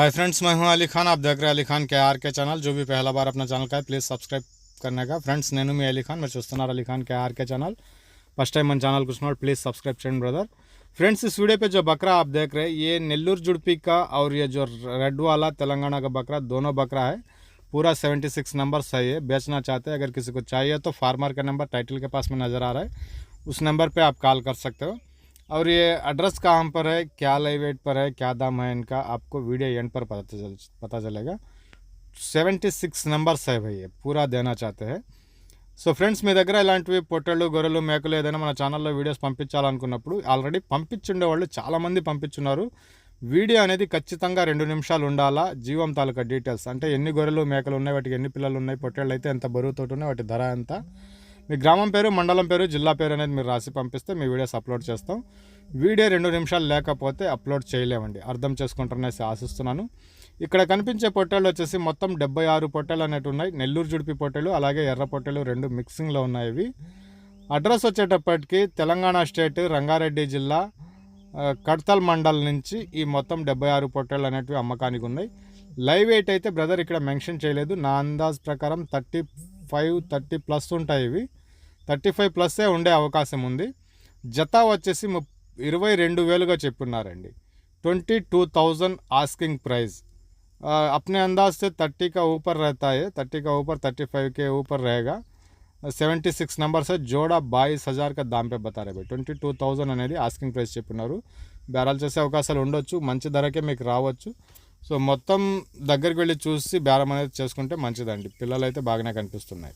Hi friends मैं हूँ अली खान। आप देख रहे हैं Ali Khan K R K channel जो भी पहला बार अपना चैनल का है प्लीज़ सब्सक्राइब करने का। फ्रेंड्स नैनू में अली खान, मैं चुस्तनार Ali Khan K R K channel first time मन चैनल कुछ नॉट प्लीज़ सब्सक्राइब चैन ब्रदर फ्रेंड्स इस वीडियो पे जो बकरा आप देख रहे हैं, ये नेल्लूर जुड़पी का और ये जो रेड वाला, तेलंगाना का बकरा, दोनों बकरा है। पूरा सेवेंटी सिक्स नंबर सही है बेचना चाहते हैं, अगर किसी को चाहिए तो फार्मर का नंबर टाइटल के पास में नज़र आ रहा है। उस नंबर पर आप कॉल कर सकते हो। और ये एड्रेस कहाँ पर है क्या लाइव वेट पर है क्या दाम है इनका आपको वीडियो एंड पर पता चल पता चलेगा సెవెంటీ సిక్స్ నెంబర్స్ है भाई ये पूरा देना चाहते हैं సో ఫ్రెండ్స్ మీ దగ్గర ఇలాంటివి పొట్టెళ్ళు గొర్రెలు మేకలు ఏదైనా మన ఛానల్లో వీడియోస్ పంపించాలనుకున్నప్పుడు ఆల్రెడీ పంపించుండే వాళ్ళు చాలామంది పంపించున్నారు వీడియో అనేది ఖచ్చితంగా రెండు నిమిషాలు ఉండాలా జీవం తాలూకా డీటెయిల్స్ అంటే ఎన్ని గొర్రెలు మేకలు ఉన్నాయి వాటికి ఎన్ని పిల్లలు ఉన్నాయి పొట్టేళ్ళు అయితే ఎంత బరువుతో ఉన్నాయి వాటి ధర ఎంత మీ గ్రామం పేరు మండలం పేరు జిల్లా పేరు అనేది మీరు రాసి పంపిస్తే మీ వీడియోస్ అప్లోడ్ చేస్తాం. వీడియో రెండు నిమిషాలు లేకపోతే అప్లోడ్ చేయలేమండి. అర్థం చేసుకుంటారనేసి ఆశిస్తున్నాను. ఇక్కడ కనిపించే పొట్టెలు వచ్చేసి మొత్తం డెబ్బై ఆరు పొట్టేలు అనేవి ఉన్నాయి. నెల్లూరు జుడిపి పొట్టేలు అలాగే ఎర్ర పొట్టేలు రెండు మిక్సింగ్లో ఉన్నాయి ఇవి. అడ్రస్ వచ్చేటప్పటికి తెలంగాణ స్టేట్ రంగారెడ్డి జిల్లా కడ్తల్ మండల్ నుంచి ఈ మొత్తం డెబ్బై ఆరు పొట్టెలు అనేటివి అమ్మకానికి ఉన్నాయి. లైవ్ వెయిట్ అయితే బ్రదర్ ఇక్కడ మెన్షన్ చేయలేదు. నా అందాజ్ ప్రకారం థర్టీ ఫైవ్ థర్టీ ప్లస్ ఉంటాయి ఇవి. థర్టీ ఫైవ్ ప్లస్సే ఉండే అవకాశం ఉంది జత వచ్చేసి ము ఇరవై రెండు వేలుగా చెప్పున్నారండి twenty two thousand asking price अपने अंदाज से थर्टी का ऊपर रहता है थर्टी का ऊपर थर्टी फाइव के ऊपर रहेगा సెవెంటీ సిక్స్ నెంబర్స్ జోడా బాయిస్ హజార్ కా దామ్ పే బతా రే ట్వంటీ టూ థౌజండ్ అనేది ఆస్కింగ్ ప్రైస్ చెప్పినారు బేరాలు చేసే అవకాశాలు ఉండొచ్చు మంచి ధరకే మీకు రావచ్చు సో మొత్తం దగ్గరికి వెళ్ళి చూసి బేరం అనేది చేసుకుంటే మంచిదండి పిల్లలు అయితే బాగానే కనిపిస్తున్నాయి